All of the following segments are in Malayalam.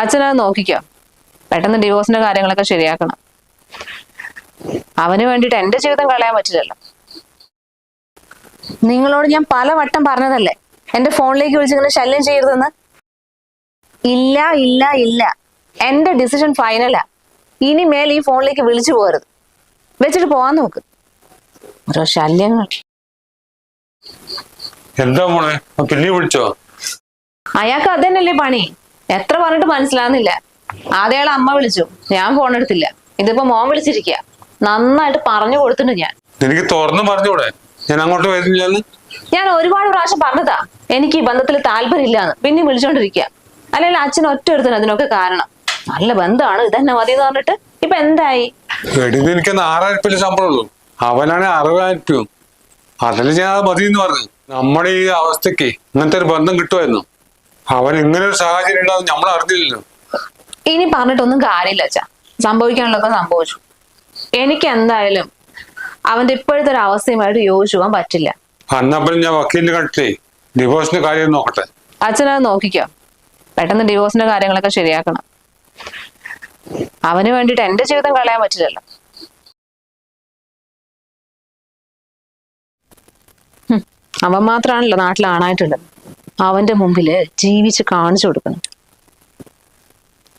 അച്ഛനത് നോക്കിക്കോ. പെട്ടെന്ന് ഡിവോഴ്സിന്റെ കാര്യങ്ങളൊക്കെ ശരിയാക്കണം. അവന് വേണ്ടിയിട്ട് എന്റെ ജീവിതം കളയാൻ പറ്റില്ലല്ലോ. നിങ്ങളോട് ഞാൻ പല വട്ടം പറഞ്ഞതല്ലേ? എന്റെ ഫോണിലേക്ക് വിളിച്ചിങ്ങനെ ശല്യം ചെയ്യരുതെന്ന്? ഇല്ല ഇല്ല ഇല്ല. എന്റെ ഡിസിഷൻ ഫൈനലാ ഇനി മേൽ ഈ ഫോണിലേക്ക് വിളിച്ചു പോകരുത്. വെച്ചിട്ട് പോവാൻ നോക്ക്. ഓരോ ശല്യങ്ങൾ. എന്താ മോളെ? പിന്നെ വിളിച്ചോ? അയാൾക്ക് അതന്നെയല്ലേ പണി? എത്ര പറഞ്ഞിട്ട് മനസ്സിലാകുന്നില്ല ആദ്യം അമ്മ വിളിച്ചു. ഞാൻ ഫോൺ എടുത്തില്ല. ഇതിപ്പോ മോൻ വിളിച്ചിരിക്കുക നന്നായിട്ട് പറഞ്ഞു കൊടുത്തിട്ടുണ്ട് ഞാൻ. എനിക്ക് തുറന്നു പറഞ്ഞൂടെ ഞാൻ അങ്ങോട്ട് വരുന്നില്ലെന്ന്? ഞാൻ ഒരുപാട് പ്രാവശ്യം പറഞ്ഞതാ. എനിക്ക് ഈ ബന്ധത്തിൽ താല്പര്യമില്ലാന്ന്. പിന്നെ വിളിച്ചോണ്ടിരിക്കുക അല്ലെങ്കിൽ അച്ഛൻ ഒറ്റ ഒരുത്തന്. അതിനൊക്കെ കാരണം. നല്ല ബന്ധമാണ് ഇതന്നെ മതി എന്ന് പറഞ്ഞിട്ട് ഇപ്പൊ എന്തായി? വെടിന്ന് എനിക്ക് ആറായിരം രൂപ ശമ്പളം ഉള്ളൂ അവനാണ് അറുപതിനായിരം അതിൽ ഞാൻ അത് മതി എന്ന് പറഞ്ഞു. നമ്മുടെ ഈ അവസ്ഥക്ക് ഇങ്ങനത്തെ ഒരു ബന്ധം കിട്ടുമായിരുന്നു അവൻ ഇങ്ങനെ ഒരു സാഹചര്യം ഉണ്ടാവും നമ്മൾ അറിഞ്ഞില്ലല്ലോ. ഇനി പറഞ്ഞിട്ടൊന്നും കാര്യമില്ല അച്ഛാ. സംഭവിക്കാനുള്ളൊക്കെ സംഭവിച്ചു. എനിക്ക് എന്തായാലും അവന്റെ ഇപ്പോഴത്തെ ഒരു അവസ്ഥയുമായിട്ട് യോജിച്ചു പോകാൻ പറ്റില്ല. അന്നപ്പം ഞാൻ വക്കീലിനെ കണ്ടിട്ടേ. ഡിവോഴ്സിന്റെ കാര്യം നോക്കട്ടെ. അച്ഛനത് നോക്കിക്കോ. പെട്ടെന്ന് ഡിവോഴ്സിന്റെ കാര്യങ്ങളൊക്കെ ശരിയാക്കണം. അവന് വേണ്ടിയിട്ട് എന്റെ ജീവിതം കളയാൻ പറ്റില്ലല്ലോ. അവൻ മാത്രമാണല്ലോ നാട്ടിൽ ആണായിട്ടുള്ളത്. അവന്റെ മുമ്പിൽ ജീവിച്ച് കാണിച്ചു കൊടുക്കണം.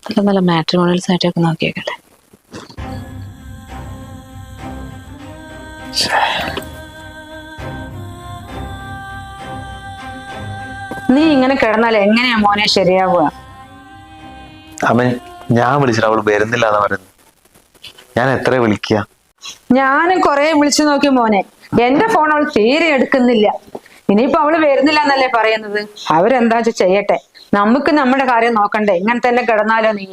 നല്ല നല്ല മാട്രിമോണിയൽ സൈറ്റൊക്കെ നോക്കിയേക്കട്ടെ. നീ ഇങ്ങനെ കിടന്നാൽ എങ്ങനെയാ മോനെ ശരിയാവുക? അമ്മ ഞാൻ വിളിച്ചിട്ട് അവൾ വരുന്നില്ല എന്ന് ഞാൻ എത്ര വിളിക്കുക? ഞാനും കൊറേ വിളിച്ചു നോക്കി മോനെ. എന്റെ ഫോൺ അവൾ തീരെ എടുക്കുന്നില്ല. ഇനിയിപ്പോ അവൾ വരുന്നില്ല എന്നല്ലേ പറയുന്നത്? അവരെന്താ വെച്ചാ ചെയ്യട്ടെ? നമുക്ക് നമ്മുടെ കാര്യം നോക്കണ്ടേ. ഇങ്ങനെ തന്നെ കിടന്നാലോ നീ?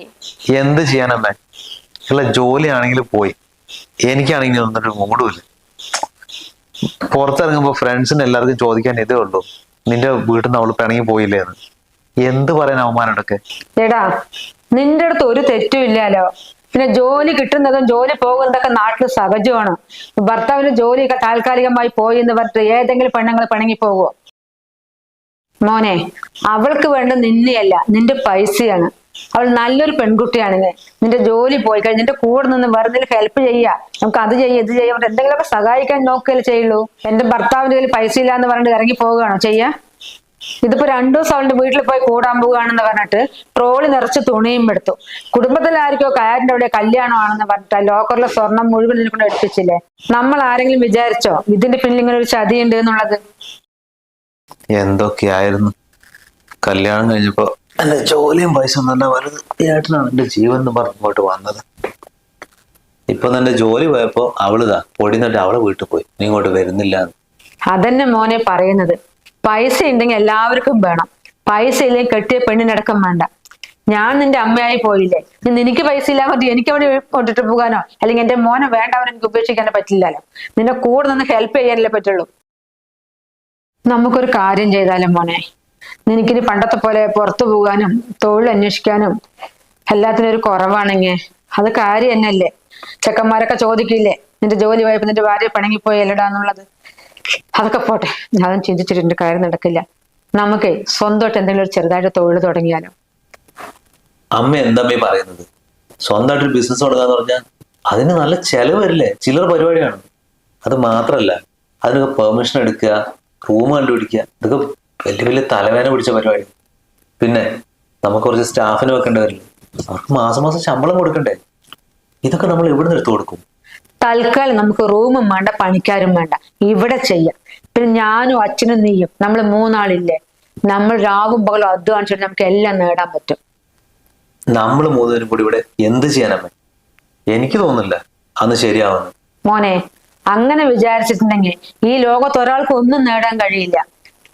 എന്ത് ചെയ്യാനല്ലേ ഉള്ള ജോലിയാണെങ്കിൽ പോയി. എനിക്കാണെങ്കിൽ ഒന്നൊരു മൂടുമില്ല പുറത്തിറങ്ങുമ്പോ ഫ്രണ്ട്സിന് എല്ലാവർക്കും ചോദിക്കാൻ ഇതേ ഉള്ളൂ. നിന്റെ വീട്ടിൽ നിന്ന് അവൾ പിണങ്ങി പോയില്ലേ എന്ന്. എന്ത് പറയാൻ അവന്മാരോടൊക്കെ എടാ നിന്റെ അടുത്ത് ഒരു തെറ്റും ഇല്ലല്ലോ പിന്നെ ജോലി കിട്ടുന്നതും ജോലി പോകുന്നതൊക്കെ നാട്ടിൽ സഹജമാണ്. ഭർത്താവിന് ജോലിയൊക്കെ താൽക്കാലികമായി പോയി എന്ന് പറഞ്ഞിട്ട് ഏതെങ്കിലും പെണ്ണുങ്ങൾ പിണങ്ങി പോകുമോ മോനെ അവൾക്ക് വേണ്ട നിന്നെയല്ല നിന്റെ പൈസയാണ്. അവൾ നല്ലൊരു പെൺകുട്ടിയാണ് നിന്റെ ജോലി പോയി കഴിഞ്ഞ് നിന്റെ കൂടെ നിന്ന് വെറുതെ ഹെൽപ്പ് ചെയ്യുക. നമുക്ക് അത് ചെയ്യാം ഇത് ചെയ്യാം. എന്തെങ്കിലുമൊക്കെ സഹായിക്കാൻ നോക്കുകയല്ലേ ചെയ്യുള്ളൂ. എന്റെ ഭർത്താവിന്റെ കയ്യിൽ പൈസ ഇല്ല എന്ന് പറഞ്ഞിട്ട് ഇറങ്ങി പോവുകയാണോ ചെയ്യാ? ഇതിപ്പോ രണ്ടു ദിവസം അവളുടെ വീട്ടിൽ പോയി കൂടാൻ പോവുകയാണെന്ന് പറഞ്ഞിട്ട് ട്രോളി നിറച്ച് തുണിയും എടുത്തു. കുടുംബത്തിൽ ആർക്കോ കയറിന്റെ അവിടെ കല്യാണമാണെന്ന് പറഞ്ഞിട്ട് ലോക്കറിലെ സ്വർണം മുഴുവൻ കൊണ്ട് എടുപ്പിച്ചില്ലേ? നമ്മൾ ആരെങ്കിലും വിചാരിച്ചോ ഇതിന്റെ പിന്നിൽ ഇങ്ങനെ ഒരു ചതിയുണ്ട് എന്നുള്ളത്? എന്തൊക്കെയായിരുന്നു? കല്യാണം കഴിഞ്ഞപ്പോ എന്റെ ജോലിയും പൈസ വലുതായിട്ടാണ് വലുത് ഏട്ടനാണ് എന്റെ ജീവൻ എന്ന് പറഞ്ഞ് ഇങ്ങോട്ട് വന്നത്. ഇപ്പൊ നിന്റെ ജോലി പോയപ്പോ അവളിതാ പൊടിന്നിട്ട് അവളെ വീട്ടിൽ പോയി. നീ ഇങ്ങോട്ട് വരുന്നില്ല. അതന്നെ മോനെ പറയുന്നത്. പൈസ ഉണ്ടെങ്കിൽ എല്ലാവർക്കും വേണം. പൈസ ഇല്ലെങ്കിൽ കെട്ടിയ പെണ്ണിനടക്കം വേണ്ട. ഞാൻ നിന്റെ അമ്മയായി പോയില്ലേ? നിനക്ക് പൈസ ഇല്ലാ മതി. എനിക്ക് അവിടെ കൊണ്ടിട്ട് പോകാനോ? അല്ലെങ്കിൽ എന്റെ മോനെ വേണ്ടവൻ എനിക്ക് ഉപേക്ഷിക്കാനോ പറ്റില്ലല്ലോ. നിന്റെ കൂടെ നിന്ന് ഹെൽപ്പ് ചെയ്യാനല്ലേ പറ്റുള്ളൂ. നമുക്കൊരു കാര്യം ചെയ്താലും മോനെ? നിനക്കിനി പണ്ടത്തെ പോലെ പുറത്തു പോകാനും തൊഴിൽ അന്വേഷിക്കാനും എല്ലാത്തിനും ഒരു കുറവാണെങ്കിൽ അത് കാര്യം തന്നെയല്ലേ? ചെക്കന്മാരൊക്കെ ചോദിക്കില്ലേ? നിന്റെ ജോലി പോയപ്പോ നിന്റെ ഭാര്യ പിണങ്ങിപ്പോയല്ലടാന്നുള്ളത് അതൊക്കെ പോട്ടെ ഞാൻ ചിന്തിച്ചിട്ടുണ്ട് കാര്യം നടക്കില്ല. നമുക്ക് സ്വന്തമായിട്ട് എന്തെങ്കിലും ഒരു ചെറുതായിട്ട് തൊഴിൽ തുടങ്ങിയാലോ? അമ്മ എന്തമ്മേ പറയുന്നത്? സ്വന്തമായിട്ട് ഒരു ബിസിനസ് തുടങ്ങാന്ന് പറഞ്ഞാൽ അതിന് നല്ല ചെലവ് വരില്ലേ? ചിലർ പരിപാടിയാണ്. അത് മാത്രല്ല അതിനൊക്കെ പെർമിഷൻ എടുക്കുക റൂം കണ്ടുപിടിക്കുക ഇതൊക്കെ വലിയ വലിയ തലവേന പിടിച്ച പരിപാടി. പിന്നെ നമുക്ക് കുറച്ച് സ്റ്റാഫിന് വെക്കേണ്ടി വരില്ലേ? അവർക്ക് മാസം മാസം ശമ്പളം കൊടുക്കണ്ടേ? ഇതൊക്കെ നമ്മൾ എവിടെ നിന്ന് എടുത്തു കൊടുക്കും? തൽക്കാലം നമുക്ക് റൂമും വേണ്ട പണിക്കാരും വേണ്ട. ഇവിടെ ചെയ്യാം. പിന്നെ ഞാനും അച്ഛനും നീയും നമ്മൾ മൂന്നാളില്ലേ? നമ്മൾ രാവും പകലും അധ്വാനിച്ചിട്ട് നമുക്ക് എല്ലാം നേടാൻ പറ്റും. നമ്മൾ മൂന്നുപേരും കൂടി ഇവിടെ എന്ത് ചെയ്യാനമ്മേ എനിക്ക് തോന്നുന്നില്ല അന്ന് ശരിയാവുന്നു. മോനെ അങ്ങനെ വിചാരിച്ചിട്ടുണ്ടെങ്കിൽ ഈ ലോകത്ത് ഒരാൾക്ക് ഒന്നും നേടാൻ കഴിയില്ല.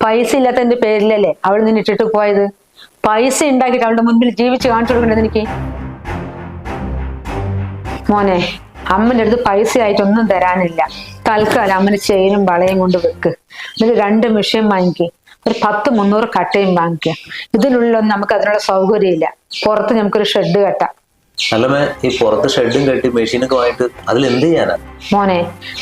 പൈസ ഇല്ലാത്തതിന്റെ പേരിലല്ലേ അവൾ നിന്ന് ഇട്ടിട്ട് പോയത്? പൈസ ഉണ്ടാക്കിയിട്ട് അവളുടെ മുൻപിൽ ജീവിച്ച് കാണിച്ചു കൊടുക്കേണ്ടത് എനിക്ക് മോനെ അമ്മന്റെ അടുത്ത് പൈസ ആയിട്ടൊന്നും തരാനില്ല. തൽക്കാലം അമ്മന് ചെയിനും വളയും കൊണ്ട് വെക്ക്. എന്നിട്ട് രണ്ട് മെഷീൻ വാങ്ങിക്കുക ഒരു പത്ത് മുന്നൂറ് കട്ടയും വാങ്ങിക്കുക ഇതിനുള്ളിലൊന്നും നമുക്ക് അതിനുള്ള സൗകര്യമില്ല. പുറത്ത് നമുക്കൊരു ഷെഡ് കെട്ടാം. അല്ലമ്മേ ഈ പുറത്ത് ഷെഡും കെട്ടി മെഷീനൊക്കെ വാങ്ങിട്ട് അതിൽ എന്ത് ചെയ്യാനാ? മോനെ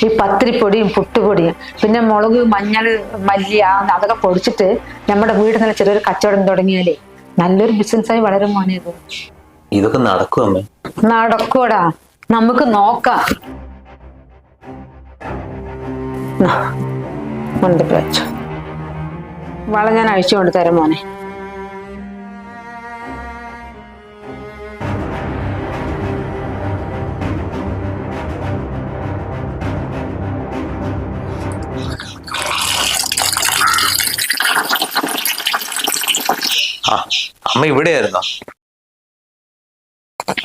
ഈ പത്തിരിപ്പൊടിയും പുട്ടുപൊടിയും പിന്നെ മുളക് മഞ്ഞൾ മല്ലി ആ അതൊക്കെ പൊടിച്ചിട്ട് നമ്മുടെ വീട് നല്ല ചെറിയൊരു കച്ചവടം തുടങ്ങിയാലേ നല്ലൊരു ബിസിനസ്സായി വളരും മോനെ ഇത്. ഇതൊക്കെ നടക്കും അമ്മേ നടക്കൂടാ നമുക്ക് നോക്കാം. വള ഞാൻ അഴിച്ചു കൊണ്ട് തരാം മോനെ. അമ്മ ഇവിടെയായിരുന്നോ?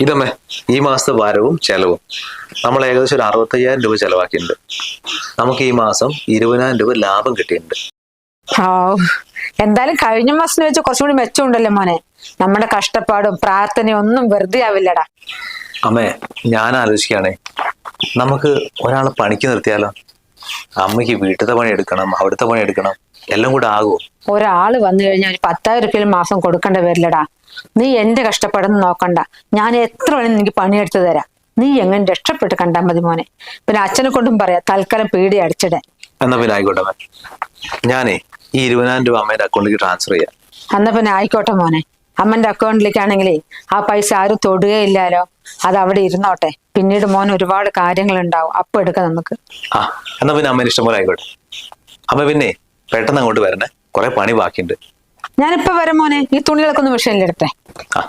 ഇതമ്മേ ഈ മാസത്തെ വരവും ചെലവും. നമ്മൾ ഏകദേശം ഒരു അറുപത്തയ്യായിരം രൂപ ചെലവാക്കിയിട്ടുണ്ട്. നമുക്ക് ഈ മാസം ഇരുപതിനായിരം രൂപ ലാഭം കിട്ടിയിട്ടുണ്ട്. എന്തായാലും കഴിഞ്ഞ മാസം വെച്ച് കുറച്ചും കൂടി മെച്ചമുണ്ടല്ലോ മോനെ? നമ്മുടെ കഷ്ടപ്പാടും പ്രാർത്ഥനയും ഒന്നും വെറുതെ ആവില്ലടാ. അമ്മേ ഞാൻ ആലോചിക്കുകയാണേ. നമുക്ക് ഒരാളെ പണിക്ക് നിർത്തിയാലോ? അമ്മയ്ക്ക് വീട്ടിലത്തെ പണി എടുക്കണം അവിടുത്തെ പണി എടുക്കണം. എല്ലാം കൂടെ ആകുമോ ഒരാൾ വന്നു കഴിഞ്ഞാൽ ഒരു പത്തായിരം റുപ്യ മാസം കൊടുക്കേണ്ട വരില്ലടാ നീ എന്റെ കഷ്ടപ്പെടുന്ന നോക്കണ്ട. ഞാൻ എത്ര വേണം നിനക്ക് പണിയെടുത്ത് തരാം. നീ എങ്ങനെ രക്ഷപ്പെട്ട് കണ്ടാൽ മതി മോനെ. പിന്നെ അച്ഛനെ കൊണ്ടും പറയാം തൽക്കാലം പേടി അടിച്ചിടാൻ എന്നാ പിന്നെ ആയിക്കോട്ടെ ഞാനേ ഈ ഇരുപതിനായിരം രൂപ അമ്മേന്റെ അക്കൗണ്ടിലേക്ക് ട്രാൻസ്ഫർ ചെയ്യാം. എന്നാ പിന്നെ ആയിക്കോട്ടെ മോനെ. അമ്മന്റെ അക്കൗണ്ടിലേക്കാണെങ്കിലേ ആ പൈസ ആരും തൊടുകയില്ലാലോ അത് അവിടെ ഇരുന്നോട്ടെ. പിന്നീട് മോൻ ഒരുപാട് കാര്യങ്ങൾ ഉണ്ടാവും അപ്പൊ എടുക്കാം നമുക്ക്. ആ എന്നാ പിന്നെ അമ്മേന്റെ ഇഷ്ടം പോലെ ആയിക്കോട്ടെ. അമ്മ പിന്നെ പെട്ടെന്ന് അങ്ങോട്ട് വരണേ. കുറെ പണി ബാക്കിയുണ്ട്. ഞാനിപ്പോ വരാം മോനെ. ഈ തുണികളൊക്കെ ഒന്ന് വിഷയം ആ.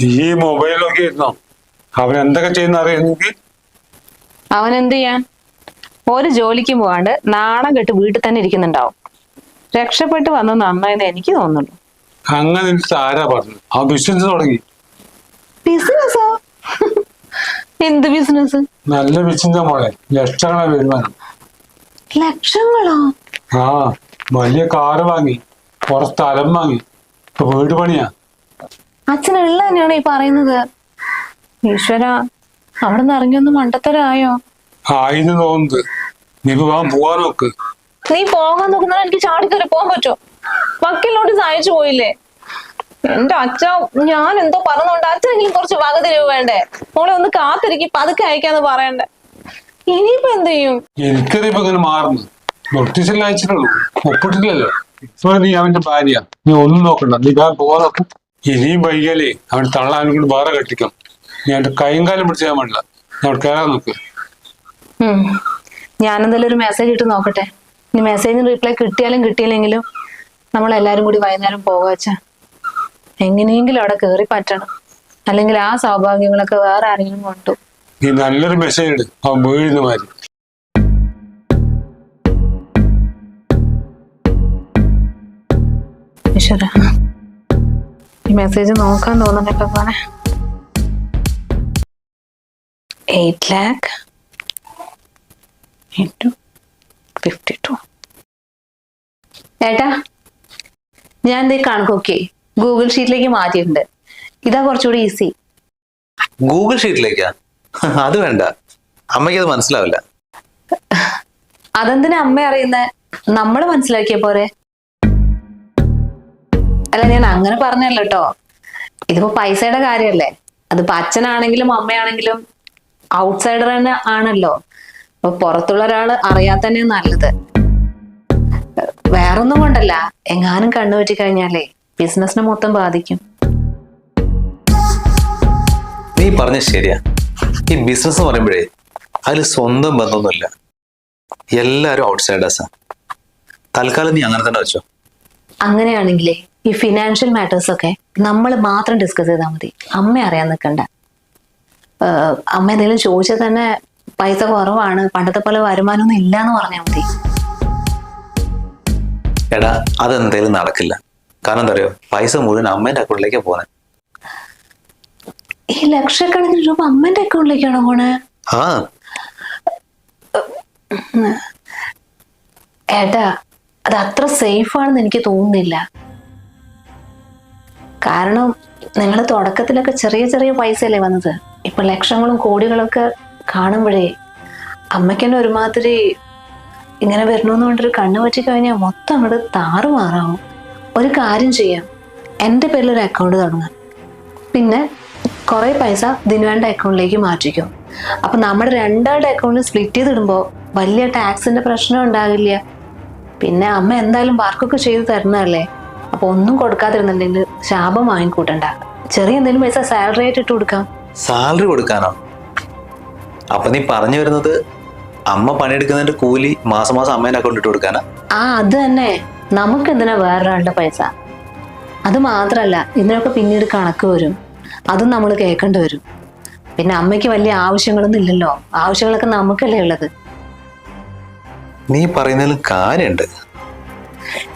ഈ മൊബൈൽ നോക്കി ഇരുന്നോ? അവൻ എന്തൊക്കെ ചെയ്യുന്ന അറിയുന്നെങ്കിൽ അവൻ എന്ത് ചെയ്യാൻ? ഒരു ജോലിക്ക് പോകാണ്ട് നാണം കെട്ട് വീട്ടിൽ തന്നെ ഇരിക്കുന്നുണ്ടാവും. രക്ഷപ്പെട്ട് വന്നത് നന്നായെന്ന് എനിക്ക് തോന്നുന്നു. അങ്ങനെ എനിക്ക് ആരാ പറഞ്ഞു ആ ബിസിനസ് തുടങ്ങി. ബിസിനസ്സോ? എന്ത് ബിസിനസ് നല്ല ബിസിനസ് മോളെ. ലക്ഷങ്ങളെ വരുമാനം. ലക്ഷങ്ങളോ? ആ വലിയ കാറ് വാങ്ങി കുറെ സ്ഥലം വാങ്ങി. ഇപ്പൊ വീട് പണിയാ. അച്ഛനുള്ള തന്നെയാണ് ഈ പറയുന്നത്. ഈശ്വര അവിടെ നിന്ന് ഇറങ്ങിയൊന്ന് മണ്ടത്തരായോ? ആയിന്ന് തോന്നുന്നത്. നീ പോവാൻ നോക്ക്. നീ പോകാൻ നോക്കുന്ന എനിക്ക് ചാടിക്കറി പോകാൻ പറ്റുമോ? വക്കിലോട്ട് സഹായിച്ചു പോയില്ലേ? എന്റെ അച്ഛ ഞാൻ എന്തോ പറഞ്ഞോണ്ട് അച്ഛനെങ്കിലും കുറച്ച് വകതിരിവ് വേണ്ടേ? മോളെ ഒന്ന് കാത്തിരിക്കും പതുക്കെ അയക്കാന്ന് പറയണ്ടേ. ഇനിയിപ്പോ എന്ത് ചെയ്യും? എനിക്കറിയിപ്പോ ഇങ്ങനെ മാറുന്നു. നോട്ടീസെല്ലാം അയച്ചിട്ടുള്ളൂ. ഒപ്പിട്ടില്ലല്ലോ. ഇപ്പൊ നീ അവന്റെ ഭാര്യ. നീ ഒന്നും നോക്കണ്ട. നീ ഇനിയും വൈകിയാലേ അവൻ തള്ളാനും കൂടി വേറെ കെട്ടിക്കും. നീ അവന്റെ കൈയും കാലം പിടിച്ച് ചെയ്യാൻ അവിടെ കയറാൻ നോക്ക്. ഉം. ഞാനെന്തായാലും ഒരു മെസ്സേജ് ഇട്ട് നോക്കട്ടെ. ഇനി മെസ്സേജിന് റിപ്ലൈ കിട്ടിയാലും കിട്ടിയില്ലെങ്കിലും നമ്മളെല്ലാരും കൂടി വൈകുന്നേരം പോകാ വെച്ചാ എങ്ങനെയെങ്കിലും അവിടെ കേറി പറ്റണം. അല്ലെങ്കിൽ ആ സൗഭാഗ്യങ്ങളൊക്കെ വേറെ ആരെങ്കിലും കൊണ്ടു. നീ നല്ലൊരു മെസ്സേജ് വീഴുന്ന മാതിരി ഈശ്വര. ഈ മെസ്സേജ് നോക്കാൻ തോന്നുന്നില്ല പോലെ eight lakh into fifty two ഏട്ടാ ഞാൻ എന്തേ കണക്കൊക്കെ ഗൂഗിൾ ഷീറ്റിലേക്ക് മാറ്റിയിട്ടുണ്ട്. ഇതാ കുറച്ചുകൂടി ഈസി. ഗൂഗിൾ ഷീറ്റിലേക്കാ? അത് വേണ്ട. അമ്മയ്ക്ക് അത് മനസ്സിലാവില്ല. അതെന്തിനാ അമ്മ അറിയുന്ന? നമ്മൾ മനസ്സിലാക്കിയ പോരെ? അല്ല ഞാൻ അങ്ങനെ പറഞ്ഞല്ലോ കേട്ടോ ഇതിപ്പോ പൈസയുടെ കാര്യമല്ലേ അതിപ്പോ അച്ഛനാണെങ്കിലും അമ്മയാണെങ്കിലും ഔട്ട്സൈഡർ തന്നെ ആണല്ലോ. അപ്പൊ പുറത്തുള്ള ഒരാൾ അറിയാൻ തന്നെ നല്ലത്. വേറൊന്നും കൊണ്ടല്ല. എങ്ങാനും കണ്ണു കണ്ണുപറ്റി കഴിഞ്ഞാലേ ബിസിനസിനെ മൊത്തം ബാധിക്കും. നീ പറഞ്ഞ ശരിയാ. ഈ ബിസിനസ് പറയുമ്പോഴേ അതിൽ സ്വന്തം ബന്ധമൊന്നുമില്ല. എല്ലാരും ഔട്ട്സൈഡേഴ്സാ തൽക്കാലം നീ അങ്ങനെ തന്നെ വെച്ചോ. അങ്ങനെയാണെങ്കിലേ ഈ ഫിനാൻഷ്യൽ മാറ്റേഴ്സ് ഒക്കെ നമ്മൾ മാത്രം ഡിസ്കസ് ചെയ്താൽ മതി. അമ്മ അറിയാൻ നിൽക്കണ്ട. അമ്മ എന്തെങ്കിലും ചോദിച്ചാൽ തന്നെ പൈസ കുറവാണ് പണ്ടത്തെ പോലെ വരുമാനമൊന്നും ഇല്ല എന്ന് പറഞ്ഞാൽ മതി. എടാ അതെന്തേലും നടക്കില്ല. കാരണം എന്താ പറയുക പൈസ മുഴുവൻ അമ്മേന്റെ അക്കൗണ്ടിലേക്ക് പോകുന്നത് ഈ ലക്ഷക്കണക്കിന് രൂപ അമ്മന്റെ അക്കൗണ്ടിലേക്കാണോ പോണേ? ആ. ഏട്ടാ അത് അത്ര സേഫ് ആണെന്ന് എനിക്ക് തോന്നുന്നില്ല. കാരണം നിങ്ങൾ തുടക്കത്തിലൊക്കെ ചെറിയ ചെറിയ പൈസയല്ലേ വന്നത്. ഇപ്പൊ ലക്ഷങ്ങളും കോടികളൊക്കെ കാണുമ്പോഴേ അമ്മയ്ക്കെന്നെ ഒരുമാതിരി ഇങ്ങനെ വരണമെന്ന് കൊണ്ടൊരു കണ്ണു പറ്റി കഴിഞ്ഞാൽ മൊത്തം അങ്ങോട്ട് താറുമാറാവും. ഒരു കാര്യം ചെയ്യാം. എന്റെ പേരിൽ ഒരു അക്കൗണ്ട് തുടങ്ങാം. പിന്നെ കുറേ പൈസ ദിനുവേണ്ട അക്കൗണ്ടിലേക്ക് മാറ്റിക്കും. അപ്പം നമ്മുടെ രണ്ടാളുടെ അക്കൗണ്ടിൽ സ്പ്ലിറ്റ് ചെയ്തിടുമ്പോൾ വലിയ ടാക്സിന്റെ പ്രശ്നം ഉണ്ടാകില്ല പിന്നെ അമ്മ എന്തായാലും വർക്കൊക്കെ ചെയ്ത് തരുന്നതല്ലേ? അപ്പോൾ ഒന്നും കൊടുക്കാതിരുന്നുണ്ടെങ്കിൽ ശാപം വാങ്ങിക്കൂട്ടണ്ട. ചെറിയ എന്തെങ്കിലും പൈസ സാലറി ആയിട്ട് ഇട്ട് കൊടുക്കാം. സാലറി കൊടുക്കാനോ? അപ്പൊ നീ പറഞ്ഞു വരുന്നത് അമ്മ പണിയെടുക്കുന്നതിന്റെ കൂലി മാസം മാസം അമ്മേനെ അക്കൗണ്ട് ഇട്ട് കൊടുക്കാനാ? ആ അത് തന്നെ. നമുക്ക് എന്തിനാ വേറൊരാളുടെ പൈസ? അത് മാത്രല്ല ഇതിനൊക്കെ പിന്നീട് കണക്ക് വരും. അതും നമ്മൾ കേൾക്കേണ്ടി വരും. പിന്നെ അമ്മയ്ക്ക് വലിയ ആവശ്യങ്ങളൊന്നും ഇല്ലല്ലോ. ആവശ്യങ്ങളൊക്കെ നമുക്കല്ലേ ഉള്ളത്. നീ പറയുന്നതിൽ കാര്യണ്ട്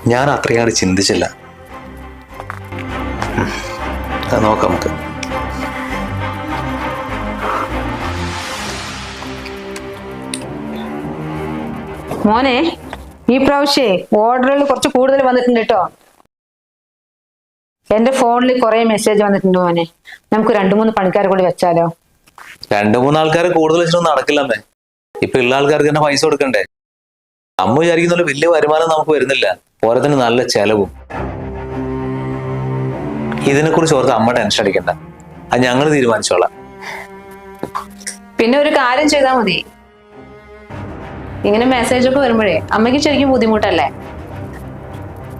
ഞാൻ അത്രയാട് ചിന്തിച്ചില്ല. നോക്കാം നമുക്ക്. മോനെ ഈ പ്രാവശ്യേ ഓർഡറുകൾ കുറച്ച് കൂടുതൽ വന്നിട്ടുണ്ട് കേട്ടോ. എന്റെ ഫോണിൽ കുറെ മെസ്സേജ് വന്നിട്ടുണ്ട് മോനെ. നമുക്ക് രണ്ടു മൂന്ന് പണിക്കാരെ കൂടി വെച്ചാലോ? രണ്ടു മൂന്ന് ആൾക്കാർ കൂടുതൽ വെച്ചിട്ടൊന്നും നടക്കില്ലമ്മേ ഇപ്പൊ ഉള്ള ആൾക്കാർക്ക് തന്നെ പൈസ കൊടുക്കണ്ടേ? അമ്മ വിചാരിക്കുന്ന വലിയ വരുമാനം നമുക്ക് വരുന്നില്ല. ഓരോത്തിന് നല്ല ചെലവും. ഇതിനെക്കുറിച്ച് ഓർത്ത് അമ്മ ടെൻഷൻ അടിക്കണ്ട. അത് ഞങ്ങൾ തീരുമാനിച്ചോളാം. പിന്നെ ഒരു കാര്യം ചെയ്താൽ മതി. ഇങ്ങനെ മെസ്സേജ് ഒക്കെ വരുമ്പോഴേ അമ്മയ്ക്ക് ശരിക്കും ബുദ്ധിമുട്ടല്ലേ?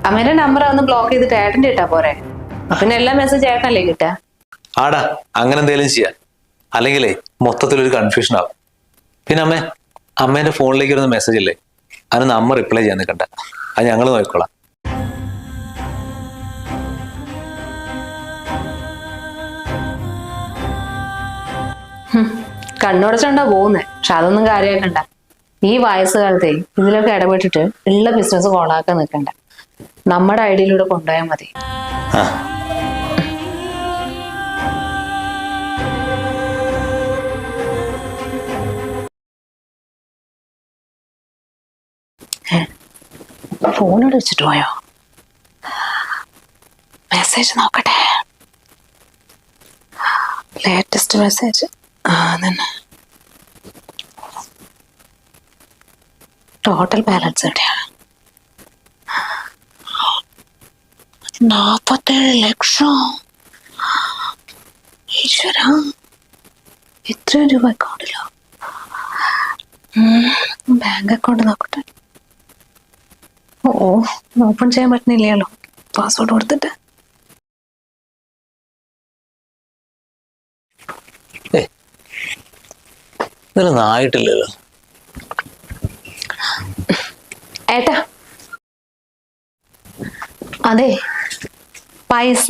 അമ്മേന്റെ നമ്പർ ഒന്ന് ബ്ലോക്ക് ചെയ്തിട്ട് ഏട്ടന്റെ ഇട്ടാ പോരെ? പിന്നെ എല്ലാ മെസ്സേജ് ഏട്ടനല്ലേ കിട്ടാ? ആടാ അങ്ങനെ എന്തെങ്കിലും ചെയ്യാം. അല്ലെങ്കിലേ മൊത്തത്തിലൊരു കൺഫ്യൂഷൻ ആവും. പിന്നെ അമ്മേ അമ്മേന്റെ ഫോണിലേക്ക് വരുന്ന മെസ്സേജ് അല്ലേ അതിന് അമ്മ റിപ്ലൈ ചെയ്യാൻ നിൽക്കണ്ട. അത് ഞങ്ങൾ നോക്കിക്കോളാം. കണ്ണുടച്ചുണ്ടാ പോകുന്നേ. പക്ഷെ അതൊന്നും കാര്യമാക്കണ്ട. ഈ വയസ്സുകാലത്തെ ഇതിലൊക്കെ ഇടപെട്ടിട്ട് ഉള്ള ബിസിനസ് കോണാക്കാൻ നിൽക്കണ്ട. നമ്മുടെ ഐഡിയയിലൂടെ കൊണ്ടുപോയാൽ മതി. ഫോൺ ഫോണോട് വെച്ചിട്ട് പോയോ? മെസ്സേജ് നോക്കട്ടെ. ലേറ്റസ്റ്റ് മെസ്സേജ് ആ തന്നെ ടോട്ടൽ ബാലൻസ് എവിടെയാണ് നാപ്പത്തേഴ് ലക്ഷം. ഈശ്വര. എത്ര രൂപ അക്കൗണ്ടിലോ? ബാങ്ക് അക്കൗണ്ട് നോക്കട്ടെ. ഓ ഓപ്പൺ ചെയ്യാൻ പറ്റുന്നില്ലല്ലോ. പാസ്വേഡ് കൊടുത്തിട്ട്. ഇതൊന്നും ആയിട്ടില്ലല്ലോ ഏട്ടാ അതെ. പൈസ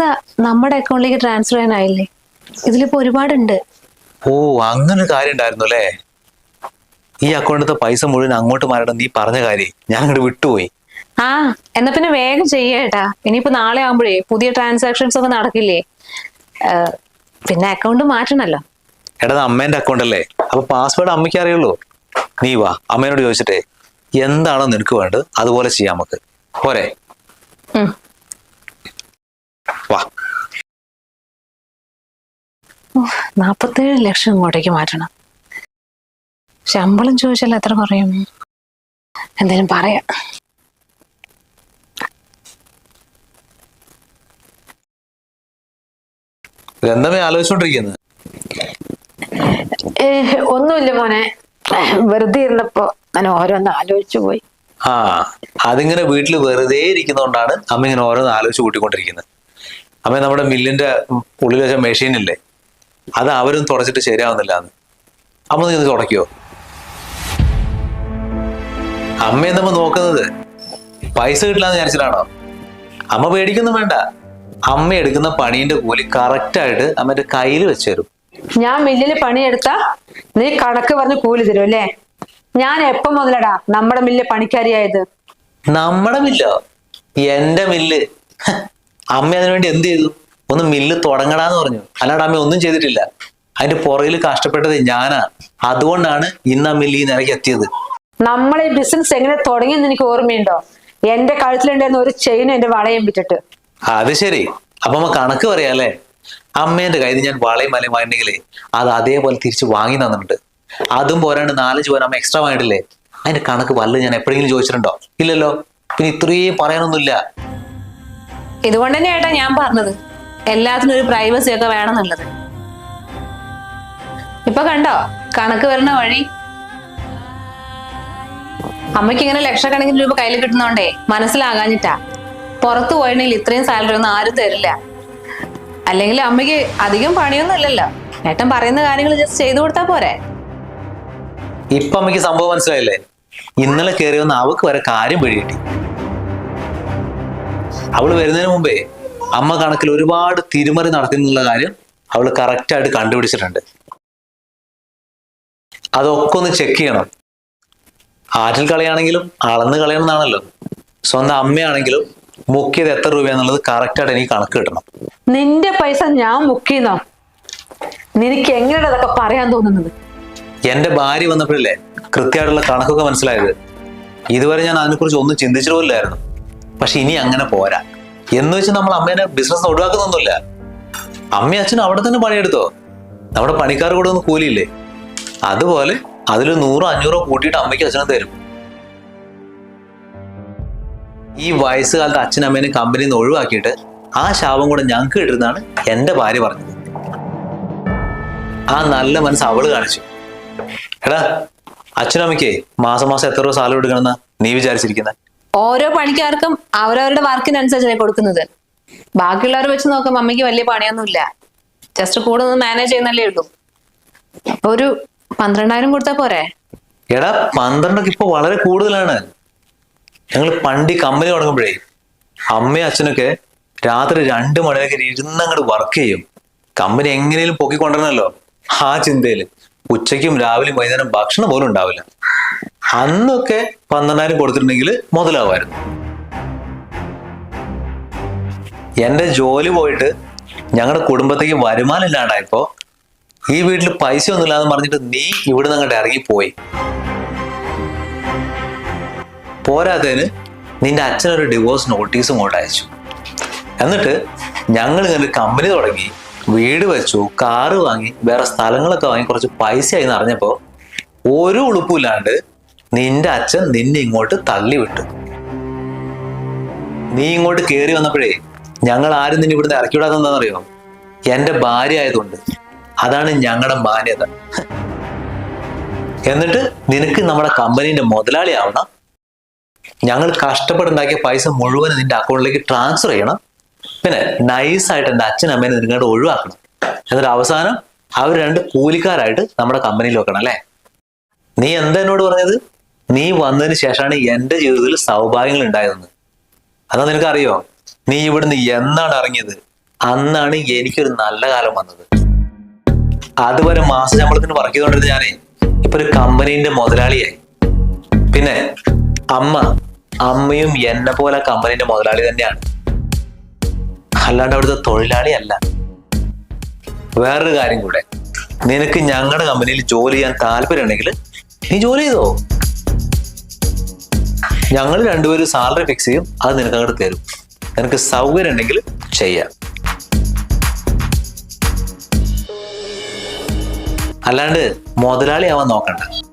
നമ്മുടെ അക്കൗണ്ടിലേക്ക് ട്രാൻസ്ഫർ ചെയ്യാനായില്ലേ? ഇതിലിപ്പോ ഒരുപാടുണ്ട്. ഓ അങ്ങനെ കാര്യം ഉണ്ടായിരുന്നു അല്ലേ ഈ അക്കൗണ്ടിലത്തെ പൈസ മുഴുവൻ അങ്ങോട്ട് മാറണം നീ പറഞ്ഞ കാര്യം ഞാൻ അങ്ങോട്ട് വിട്ടുപോയി. ആ എന്നാ പിന്നെ വേഗം ചെയ്യേട്ടാ ഇനിയിപ്പോ നാളെ ആകുമ്പോഴേ പുതിയ ട്രാൻസാക്ഷൻസ് ഒക്കെ നടക്കില്ലേ? പിന്നെ അക്കൗണ്ട് മാറ്റണല്ലോ. എടാ അമ്മേന്റെ അക്കൗണ്ട് അല്ലേ അപ്പൊ പാസ്വേഡ് അമ്മയ്ക്ക് അറിയുള്ളൂ. നീ വാ അമ്മേനോട് ചോദിച്ചിട്ടേ എന്താണോ നിനക്ക് വേണ്ടത് അതുപോലെ ചെയ്യാം നമുക്ക്. പോരെ. വാ. നാപ്പത്തേഴ് ലക്ഷം ഇങ്ങോട്ടേക്ക് മാറ്റണം. ശമ്പളം ചോദിച്ചാൽ എത്ര പറയും? എന്തേലും പറയാം. ആലോചിച്ചോണ്ടിരിക്കുന്നത് ഒന്നുമില്ല മോനെ. വെറുതെ ഇരുന്നപ്പോ ഞാൻ ഓരോന്ന് ആലോചിച്ചു പോയി. ആ അതിങ്ങനെ വീട്ടിൽ വെറുതെ ഇരിക്കുന്നോണ്ടാണ് അമ്മ ഇങ്ങനെ ഓരോന്ന് ആലോചിച്ച് കൂട്ടിക്കൊണ്ടിരിക്കുന്നത് അമ്മ നമ്മുടെ മില്ലിന്റെ ഉള്ളിൽ വെച്ച മെഷീനില്ലേ അത് അവരും തുടച്ചിട്ട് ശരിയാവുന്നില്ല എന്ന് അമ്മ നീ ഇത് തുടയ്ക്കോ. അമ്മയെ നമ്മ നോക്കുന്നത്? പൈസ കിട്ടില്ലാന്ന് വിചാരിച്ചിട്ടാണോ? അമ്മ പേടിക്കൊന്നും വേണ്ട. അമ്മ എടുക്കുന്ന പണീന്റെ കൂലി കറക്റ്റായിട്ട് അമ്മന്റെ കയ്യിൽ വെച്ച് തരും. ഞാൻ മില്ലിൽ പണിയെടുത്ത നീ കണക്ക് പറഞ്ഞ് കൂലി തരും അല്ലേ? ഞാൻ എപ്പം മുതലടാ നമ്മുടെ മില്ല് പണിക്കാരിയായത്? നമ്മുടെ മില്ലോ? എന്റെ മില്ല്. അമ്മ അതിനുവേണ്ടി എന്ത് ചെയ്തു? ഒന്ന് മില്ല് തുടങ്ങടാന്ന് പറഞ്ഞു. അല്ലാണ്ട് അമ്മ ഒന്നും ചെയ്തിട്ടില്ല. അതിന്റെ പുറകിൽ കഷ്ടപ്പെട്ടത് ഞാനാ. അതുകൊണ്ടാണ് ഇന്ന് ആ മില്ല് ഈ നിലയ്ക്ക് എത്തിയത്. നമ്മൾ ഈ ബിസിനസ് എങ്ങനെ തുടങ്ങിയെന്ന് എനിക്ക് ഓർമ്മയുണ്ടോ? എന്റെ കഴുത്തിലുണ്ടായിരുന്ന ഒരു ചെയിൻ എന്റെ വളയും വിട്ടിട്ട്. അത് ശരി. അപ്പൊ അമ്മ കണക്ക് പറയാല്ലേ അമ്മേന്റെ കയ്യിൽ ഞാൻ വളയും മലയും വാങ്ങിണ്ടെങ്കിലേ അത് അതേപോലെ തിരിച്ച് വാങ്ങി തന്നിട്ടുണ്ട്. അതും പോരാണ്ട് നാലഞ്ച് പോരാ അമ്മ എക്സ്ട്രാ വാങ്ങിട്ടില്ലേ അതിന്റെ കണക്ക് വല്ല ഞാൻ എപ്പോഴെങ്കിലും ചോദിച്ചിട്ടുണ്ടോ? ഇല്ലല്ലോ. പിന്നെ ഇത്രയും പറയാനൊന്നുമില്ല. ഇതുകൊണ്ട് തന്നെ ഏട്ടാ ഞാൻ പറഞ്ഞത്. എല്ലാത്തിനും ഒരു പ്രൈവസി ഒക്കെ വേണമെന്നുള്ളത് ഇപ്പൊ കണ്ടോ? കണക്ക് വരുന്ന വഴി. അമ്മയ്ക്ക് ഇങ്ങനെ ലക്ഷക്കണക്കിന് രൂപ കയ്യിൽ കിട്ടുന്നോണ്ടേ മനസ്സിലാകാഞ്ഞിട്ടാ. പുറത്തു പോയണെങ്കിൽ ഇത്രയും സാലറി ഒന്നും ആരും തരില്ല. അല്ലെങ്കിൽ അമ്മയ്ക്ക് അധികം പണിയൊന്നും ഇല്ലല്ലോ. ഏട്ടൻ പറയുന്ന കാര്യങ്ങൾ ജസ്റ്റ് ചെയ്തു കൊടുത്താ പോരെ. ഇപ്പൊ അമ്മയ്ക്ക് സംഭവം മനസ്സിലായില്ലേ? ഇന്നലെ കയറി അവക്ക് വരെ കാര്യം പിടികിട്ടി അവൾ വരുന്നതിന് മുമ്പേ അമ്മ കണക്കിൽ ഒരുപാട് തിരുമറി നടക്കുന്നുള്ള കാര്യം അവൾ കറക്റ്റായിട്ട് ആയിട്ട് കണ്ടുപിടിച്ചിട്ടുണ്ട്. അതൊക്കെ ഒന്ന് ചെക്ക് ചെയ്യണം. ആറ്റിൽ കളിയാണെങ്കിലും അളന്ന് കളയണമെന്നാണല്ലോ സ്വന്തം അമ്മയാണെങ്കിലും മുക്കിയത് എത്ര രൂപയാന്നുള്ളത് കറക്റ്റായിട്ട് എനിക്ക് കണക്ക് കിട്ടണം. നിന്റെ പൈസ ഞാൻ മുക്കിന്നോ നിനക്ക് എങ്ങനെയാണ് അതൊക്കെ പറയാൻ തോന്നുന്നത്? എന്റെ ഭാര്യ വന്നപ്പോഴല്ലേ കൃത്യമായിട്ടുള്ള കണക്കൊക്കെ മനസ്സിലായത്. ഇതുവരെ ഞാൻ അതിനെക്കുറിച്ച് ഒന്നും ചിന്തിച്ചിട്ട് പോലില്ലായിരുന്നു പക്ഷെ ഇനി അങ്ങനെ പോരാ. എന്ന് വെച്ച് നമ്മൾ അമ്മേനെ ബിസിനസ് ഒഴിവാക്കുന്നൊന്നുമില്ല. അമ്മയും അച്ഛനും അവിടെ തന്നെ പണിയെടുത്തോ. നമ്മുടെ പണിക്കാർ കൂടെ ഒന്ന് കൂലിയില്ലേ? അതുപോലെ അതിൽ നൂറോ അഞ്ഞൂറോ കൂട്ടിയിട്ട് അമ്മയ്ക്ക് അച്ഛനും തരും. ഈ വയസ്സുകാലത്ത് അച്ഛനും അമ്മേനെ കമ്പനിയിൽ നിന്ന് ഒഴിവാക്കിയിട്ട് ആ ശാപം കൂടെ ഞങ്ങൾക്ക് കിട്ടുന്നതാണ് എന്റെ ഭാര്യ പറഞ്ഞത്. ആ നല്ല മനസ്സ് അവൾ കാണിച്ചു. എടാ അച്ഛനമ്മയ്ക്ക് മാസം മാസം എത്ര രൂപ സാലറി എടുക്കണമെന്നാ നീ വിചാരിച്ചിരിക്കുന്നത് ഓരോ പണിക്കാർക്കും അവരവരുടെ വർക്കിനനുസരിച്ചല്ലേ കൊടുക്കുന്നത്. ബാക്കിയുള്ളവർ വെച്ച് നോക്കുമ്പോൾ അമ്മയ്ക്ക് വലിയ പണിയൊന്നുമില്ല. ജസ്റ്റ് കൂടെ ഒന്ന് മാനേജ് ചെയ്യുന്നല്ലേ ഉള്ളൂ. അപ്പൊ ഒരു പന്ത്രണ്ടായിരം കൊടുത്താ പോരെ? എടാ പന്ത്രണ്ടൊക്കെ ഇപ്പൊ വളരെ കൂടുതലാണ്. ഞങ്ങൾ പണ്ട് കമ്പനി തുടങ്ങുമ്പോഴേ അമ്മയും അച്ഛനൊക്കെ രാത്രി രണ്ട് മണിയൊക്കെ ഇരുന്നങ്ങോട്ട് വർക്ക് ചെയ്യും. കമ്പനി എങ്ങനെയും പൊക്കിക്കൊണ്ടിരുന്നല്ലോ. ആ ചിന്തയിൽ. ഉച്ചയ്ക്കും രാവിലെയും വൈകുന്നേരം ഭക്ഷണം പോലും ഉണ്ടാവില്ല. അന്നൊക്കെ പന്ത്രണ്ടായിരം കൊടുത്തിട്ടുണ്ടെങ്കിൽ മുതലാവുമായിരുന്നു. എന്റെ ജോലി പോയിട്ട് ഞങ്ങളുടെ കുടുംബത്തേക്ക് വരുമാനം ഇല്ലാണ്ടായപ്പോ ഈ വീട്ടിൽ പൈസ ഒന്നുമില്ലാന്ന് പറഞ്ഞിട്ട് നീ ഇവിടുന്ന് അങ്ങോട്ട് ഇറങ്ങിപ്പോയി. പോരാത്തതിന് നിന്റെ അച്ഛനൊരു ഡിവോഴ്സ് നോട്ടീസും കൊണ്ട് അയച്ചു. എന്നിട്ട് ഞങ്ങൾ ഇങ്ങനെ കമ്പനി തുടങ്ങി വീട് വെച്ചു കാറ് വാങ്ങി വേറെ സ്ഥലങ്ങളൊക്കെ വാങ്ങി കുറച്ച് പൈസയായി അറിഞ്ഞപ്പോ ഒരു ഉളുപ്പില്ലാണ്ട് നിന്റെ അച്ഛൻ നിന്നെ ഇങ്ങോട്ട് തള്ളി വിട്ടു നീ ഇങ്ങോട്ട് കയറി വന്നപ്പോഴേ ഞങ്ങൾ ആരും നിന്നെ ഇവിടുന്ന് ഇറക്കി വിടാതെന്താണെന്നറിയോ എന്റെ ഭാര്യ ആയതുകൊണ്ട്. അതാണ് ഞങ്ങളുടെ മാന്യത. എന്നിട്ട് നിനക്ക് നമ്മുടെ കമ്പനീന്റെ മുതലാളിയാവണം ഞങ്ങൾ കഷ്ടപ്പെടുണ്ടാക്കിയ പൈസ മുഴുവൻ നിന്റെ അക്കൗണ്ടിലേക്ക് ട്രാൻസ്ഫർ ചെയ്യണം. പിന്നെ നൈസായിട്ട് എന്റെ അച്ഛനും അമ്മേനെ നിങ്ങളുടെ ഒഴിവാക്കണം. എന്നിട്ട് അവസാനം അവർ രണ്ട് കൂലിക്കാരായിട്ട് നമ്മുടെ കമ്പനിയിൽ വെക്കണം അല്ലേ? നീ എന്താ എന്നോട് പറഞ്ഞത്? നീ വന്നതിന് ശേഷമാണ് എന്റെ ജീവിതത്തിൽ സൗഭാഗ്യങ്ങൾ ഉണ്ടായതെന്ന് അതാ നിനക്കറിയോ? നീ ഇവിടുന്ന് എന്നാണ് ഇറങ്ങിയത്? അന്നാണ് എനിക്കൊരു നല്ല കാലം വന്നത്. അതുവരെ മാസ ശമ്പളത്തിന് വർക്ക് ചെയ്തുകൊണ്ടിരുന്ന ഞാനേ ഇപ്പൊ ഒരു കമ്പനീന്റെ മുതലാളിയായി. പിന്നെ അമ്മ അമ്മയും എന്നെ പോലെ കമ്പനീന്റെ മുതലാളി തന്നെയാണ്. അല്ലാണ്ട് അവിടുത്തെ തൊഴിലാളി അല്ല വേറൊരു കാര്യം കൂടെ നിനക്ക് ഞങ്ങളുടെ കമ്പനിയിൽ ജോലി ചെയ്യാൻ താല്പര്യമുണ്ടെങ്കിൽ നീ ജോലി ചെയ്തോ? ഞങ്ങൾ രണ്ടുപേരും സാലറി ഫിക്സ് ചെയ്യും അത് നിനക്ക് അങ്ങോട്ട് തരും. നിനക്ക് സൗകര്യം ഉണ്ടെങ്കിൽ ചെയ്യാം. അല്ലാണ്ട് മുതലാളി ആവാൻ നോക്കണ്ട.